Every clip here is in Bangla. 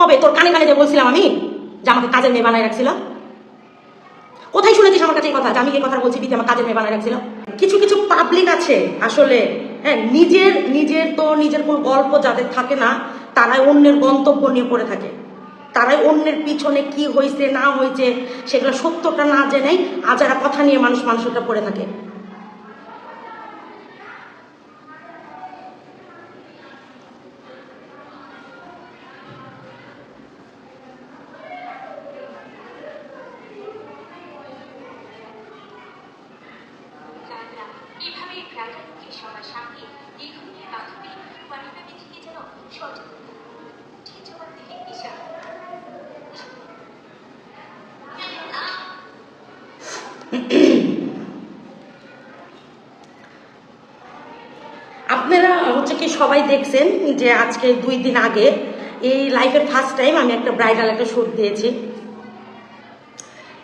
কবে? তোর কানে কানে যে বলছিলাম আমি যে আমাকে কাজের মেয়ে বানায় রাখছিল? কোথায় শুনেছিস আমার কাছে এই কথা? যে আমি এই কথা বলছি বিধি আমার কাজের মেয়ে বানায় রাখছিল। কিছু কিছু পাবলিক আছে আসলে হ্যাঁ নিজের নিজের তো নিজের কোনো গল্প যাদের থাকে না, তারাই অন্যের গন্তব্য নিয়ে পড়ে থাকে। তারাই অন্যের পিছনে কি হয়েছে না হয়েছে সেগুলো সত্যটা না জেনেই আজারা কথা নিয়ে মানুষ মানুষটা পড়ে থাকে। সবার সামনে থেকে যেন ঈশা আপনারা হচ্ছে কি সবাই দেখছেন যে আজকে দুই দিন আগে এই লাইফের ফার্স্ট টাইম আমি একটা ব্রাইডাল একটা শ্যুট দিয়েছি।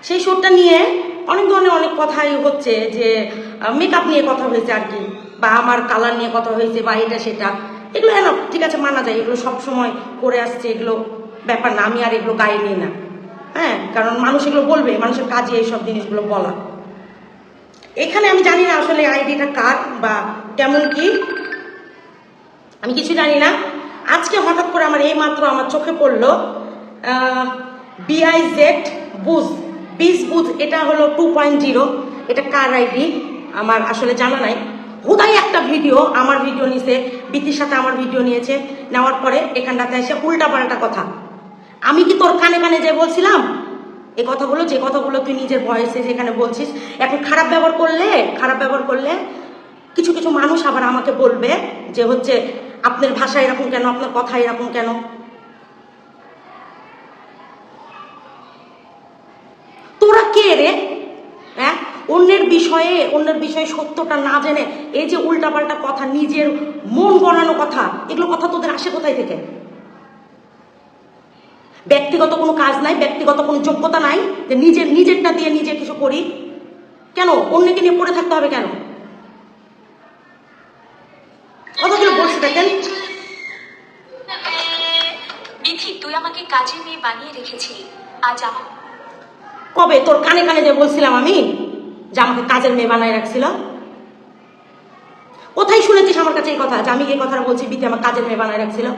সেই শ্যুটটা নিয়ে অনেক ধরনের অনেক কথাই হচ্ছে যে মেকআপ নিয়ে কথা হয়েছে আর কি, বা আমার কালার নিয়ে কথা হয়েছে, বা এটা সেটা। এগুলো এন ঠিক আছে, মানা যায়, এগুলো সব সময় করে আসছে, এগুলো ব্যাপার না, আমি আর এগুলো গায়ে নিই না। হ্যাঁ কারণ মানুষ এগুলো বলবে, মানুষের কাজে এইসব জিনিসগুলো বলা। এখানে আমি জানি না আসলে আইডিটা কার বা কেমন কি। আমি কিছু জানি না। আজকে হঠাৎ করে আমার এই মাত্র আমার চোখে পড়ল বিআইজেড বুজ বিস বুথ এটা হলো টু পয়েন্ট জিরো এটা কার আইডি আমার আসলে জানা নাই। হুদাই একটা ভিডিও, আমার ভিডিও নিছে বিতির সাথে আমার ভিডিও নিয়েছে, নেওয়ার পরে এখানটাতে এসে উল্টা পাল্টা কথা। আমি কি তোর কানে কানে যে বলছিলাম? এই কথাগুলো, যে কথাগুলো তুই নিজের ভয়েসে যেখানে বলছিস, এখন খারাপ ব্যবহার করলে, খারাপ ব্যবহার করলে কিছু কিছু মানুষ আবার আমাকে বলবে যে হচ্ছে, আপনার ভাষা এরকম কেন, আপনার কথা এরকম কেন তোরা কে রে হ্যাঁ অন্যের বিষয়ে অন্যের বিষয়ে সত্যটা না জেনে এই যে উল্টাপাল্টা কথা নিজের মন বনানো কথা এগুলো কথা তোদের আসে কোথায় থেকে? ব্যক্তিগত কোনো কাজ নাই ব্যক্তিগত কোনো যোগ্যতা নাই যে নিজের নিজেরটা দিয়ে নিজে কিছু করি। কেন? অন্যকে নিয়ে পড়ে থাকতে হবে কেন? কথাগুলো বলছি দেখেন তুই আমাকে কাজের মেয়ে বানিয়ে রেখেছিলি। আজ আমার কবে? তোর কানে কানে যে বলছিলাম আমি? যে আমাকে কাজের মেয়ে বানায় রাখছিল। কোথায় শুনেছিস আমার কাছে এই কথা? যে আমি এই কথাটা বলছি বিতে আমার কাজের মেয়ে বানায় রাখছিল।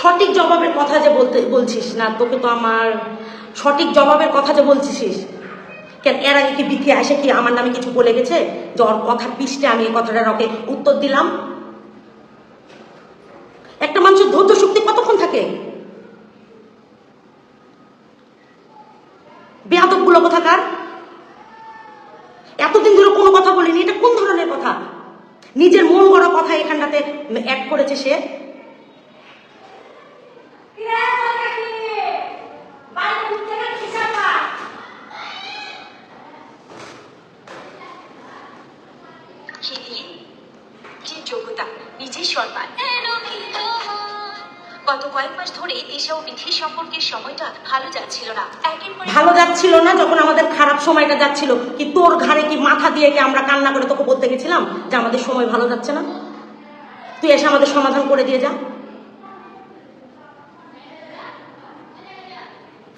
সঠিক জবাবের কথা যে বলতে বলছিস না তোকে তো আমার সঠিক জবাবের কথা যে বলছিস। কেন এর আগে কি বিথি আসে কি আমার নামে কিছু বলে গেছে? যে ওর কথার পিষ্টে আমি এই কথাটার ওকে উত্তর দিলাম। একটা মানুষের ধৈর্য শক্তি কতক্ষণ থাকে? বেয়াদবগুলো কোথাকার? এতদিন ধরে কোনো কথা বলিনি, এটা কোন ধরনের কথা? নিজের মন গড়া কথা এখানটাতে অ্যাড করেছে সে। যোগ্যতা? গত কয়েক মাস ধরে সম্পর্কের সময়টা ভালো যাচ্ছিল না। ভালো যাচ্ছিল না যখন আমাদের খারাপ সময়টা যাচ্ছিল, কি তোর ঘাড়ে কি মাথা দিয়ে কি আমরা কান্না করে তোকে বলতে গেছিলাম যে আমাদের সময় ভালো যাচ্ছে না? তুই এসে আমাদের সমাধান করে দিয়ে যা।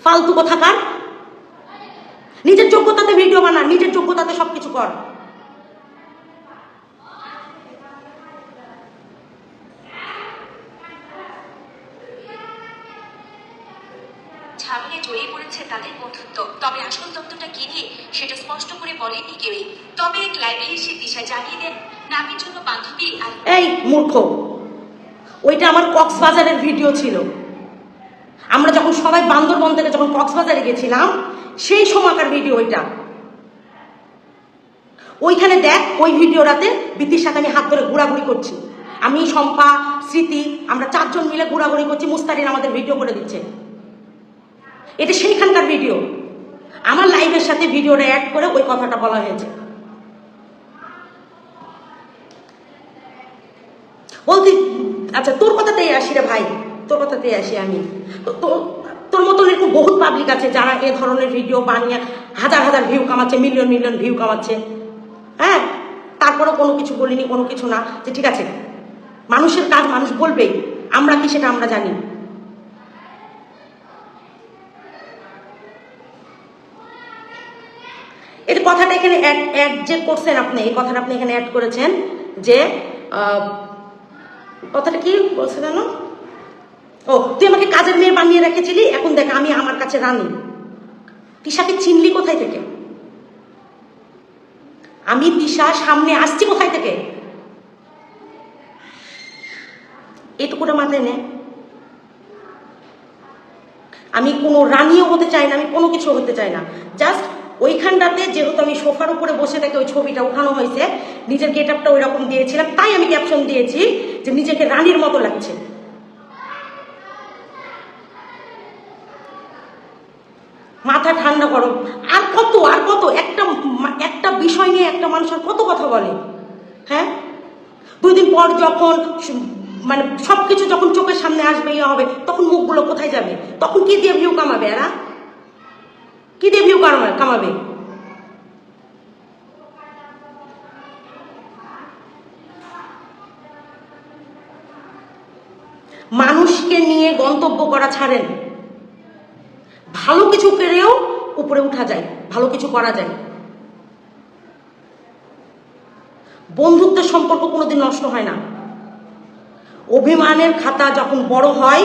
ফালতু কোথাকার নিজের যোগ্যতাতে ভিডিও বানা, নিজের যোগ্যতাতে সবকিছু কর। ঝামেলে জড়িয়ে পড়েছে তাদের বন্ধুত্ব। তবে আসল তত্ত্বটা কি নিয়ে সেটা স্পষ্ট করে বলেননি কেউই। তবে এক লাইভে এসে দিশা জানিয়ে দেন, নামের জন্য বান্ধবী আর এই মূর্খ, ওইটা আমার কক্সবাজারের ভিডিও ছিল। আমরা যখন সবাই বান্দরবন থেকে যখন কক্সবাজারে গেছিলাম, সেই সময়কার ভিডিও ওইটা। ওইখানে দেখ, ওই ভিডিওটাতে বিতির সাথে আমি হাত ধরে ঘোরাঘুরি করছি। আমি, শম্পা, স্মৃতি, আমরা চারজন মিলে ঘোরাঘুরি করছি, মুস্তারিন আমাদের ভিডিও করে দিচ্ছে। এটা সেইখানকার ভিডিও। আমার লাইভের সাথে ভিডিওটা অ্যাড করে ওই কথাটা বলা হয়েছে। বলতে আচ্ছা তোর কথাতেই আসি রে ভাই, তোর কথাতেই আসি আমি। তোর মতন এরকম বহুত পাবলিক আছে যারা এ ধরনের ভিডিও বানিয়ে হাজার হাজার ভিউ কামাচ্ছে মিলিয়ন মিলিয়ন ভিউ কামাচ্ছে। হ্যাঁ তারপরেও কোনো কিছু বলিনি, কোনো কিছু না, যে ঠিক আছে, মানুষের কাজ মানুষ বলবেই, আমরা কি সেটা আমরা জানি এই যে কথাটা এখানে অ্যাড যে করছেন আপনি, এই কথাটা আপনি এখানে অ্যাড করেছেন যে কথাটা কি বলছে যেন? ও, তুই আমাকে কাজের মেয়ে বানিয়ে রেখেছিলি, এখন দেখ আমি আমার কাছে রানী। তিশাকে চিনলি কোথায় থেকে? আমি তিশা সামনে আসছি কোথায় থেকে? এটুকুটা মাথায় নে। আমি কোনো রানীও হতে চাই না, আমি কোনো কিছু হতে চাই না। জাস্ট ওইখানটাতে যেহেতু আমি সোফার উপরে বসে থেকে ওই ছবিটা উঠানো হয়েছে, নিজের গেট আপটা ওই রকম দিয়েছিলাম, তাই আমি ক্যাপশন দিয়েছি যে নিজেকে রানীর মতো লাগছে। মাথা ঠান্ডা করো। আর কত আর কত, একটা একটা বিষয় নিয়ে একটা মানুষের কত কথা বলে হ্যাঁ? দুই দিন পর যখন মানে সবকিছু যখন চোখের সামনে আসবে ইয়ে হবে, তখন মুখগুলো কোথায় যাবে? তখন কি দিয়ে ভিউ কামাবে এরা? কি দিয়ে ভিউ কামাবে। মানুষকে নিয়ে গন্তব্য করা ছাড়েন। ভালো কিছু পেরেও উপরে উঠা যায়, ভালো কিছু করা যায়। বন্ধুত্বের সম্পর্ক কোনোদিন নষ্ট হয় না। অভিমানের খাতা যখন বড় হয়,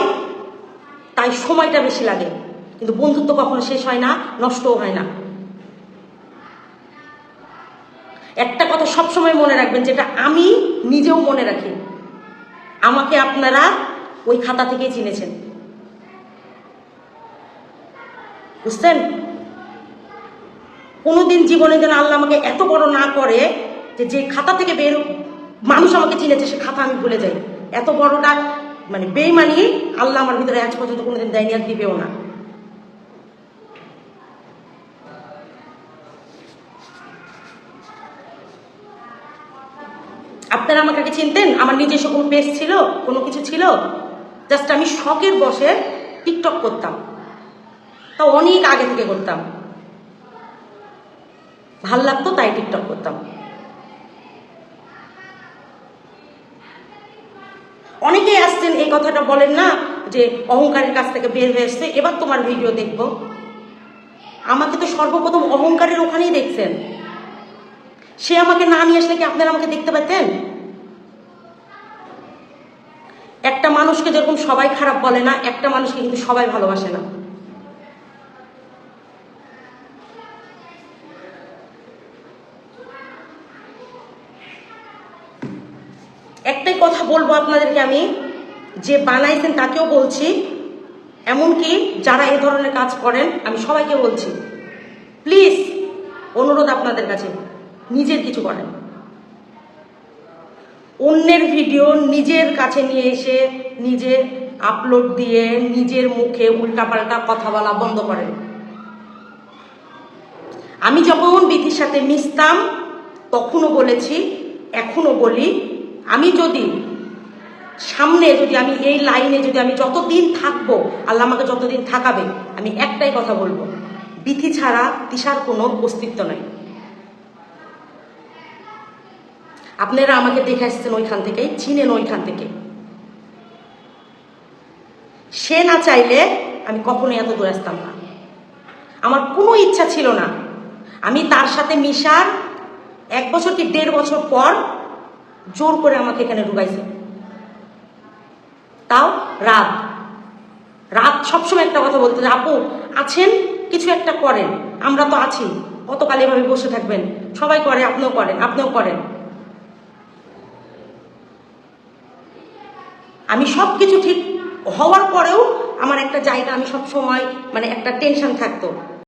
তাই সময়টা বেশি লাগে। কিন্তু বন্ধুত্ব কখনো শেষ হয় না, নষ্টও হয় না। একটা কথা সবসময় মনে রাখবেন, যেটা আমি নিজেও মনে রাখি, আমাকে আপনারা ওই খাতা থেকেই চিনেছেন। বুঝছেন? কোনোদিন জীবনে যেন আল্লাহ আমাকে এত বড় না করে যে যে খাতা থেকে বের মানুষ আমাকে চিনেছে, সে খাতা আমি ভুলে যাই। এত বড়টা মানে বেইমানি আল্লাহ আমার ভিতরে আজ পর্যন্ত কোনোদিন দেয়নি আর দিবেও না। আপনারা আমাকে আগে চিনতেন? আমার নিজস্ব কোনো পেজ ছিল, কোনো কিছু ছিল? জাস্ট আমি শখের বসে টিকটক করতাম। তা অনেক আগে থেকে করতাম। ভালো লাগতো তাই টিকটক করতাম। অনেকেই আসছেন, এই কথাটা বলেন না যে অহংকারের কাছ থেকে বের হয়ে এসছে, এবার তোমার ভিডিও দেখব। আমাকে তো সর্বপ্রথম অহংকারের ওখানেই দেখছেন। সে আমাকে না নিয়ে আসলে কি আপনারা আমাকে দেখতে পেতেন একটা মানুষকে যেরকম সবাই খারাপ বলে না, একটা মানুষকে কিন্তু সবাই ভালোবাসে না। একটাই কথা বলব আপনাদেরকে আমি, যে বানাইছেন তাকেও বলছি, এমনকি যারা এ ধরনের কাজ করেন, আমি সবাইকে বলছি, প্লিজ অনুরোধ আপনাদের কাছে। নিজের কিছু করেন। অন্যের ভিডিও নিজের কাছে নিয়ে এসে নিজে আপলোড দিয়ে নিজের মুখে উল্টাপাল্টা কথা বলা বন্ধ করেন। আমি যখন বিধির সাথে মিশতাম, তখনও বলেছি এখনও বলি, আমি যদি সামনে যদি আমি এই লাইনে যদি আমি যতদিন থাকব, আল্লাহ আমাকে যতদিন থাকাবে, আমি একটাই কথা বলব বিধি ছাড়া দিশার কোনো অস্তিত্ব নাই। আপনারা আমাকে দেখে আসছেন ওইখান থেকেই চিনেন ওইখান থেকে। সে না চাইলে আমি কখনোই এত দূরে আসতাম না। আমার কোনো ইচ্ছা ছিল না। আমি তার সাথে মিশার এক বছর কি দেড় বছর পর জোর করে আমাকে এখানে ঢুকাইছে। তাও রাত। রাত সবসময় একটা কথা বলতে আপু, আছেন? কিছু একটা করেন। আমরা তো আছি। কতকাল এভাবে বসে থাকবেন? সবাই করে, আপনিও করেন আপনিও করেন। আমি সব কিছু ঠিক হওয়ার পরেও আমার একটা জায়গা, আমি সব সময় মানে একটা টেনশন থাকতো।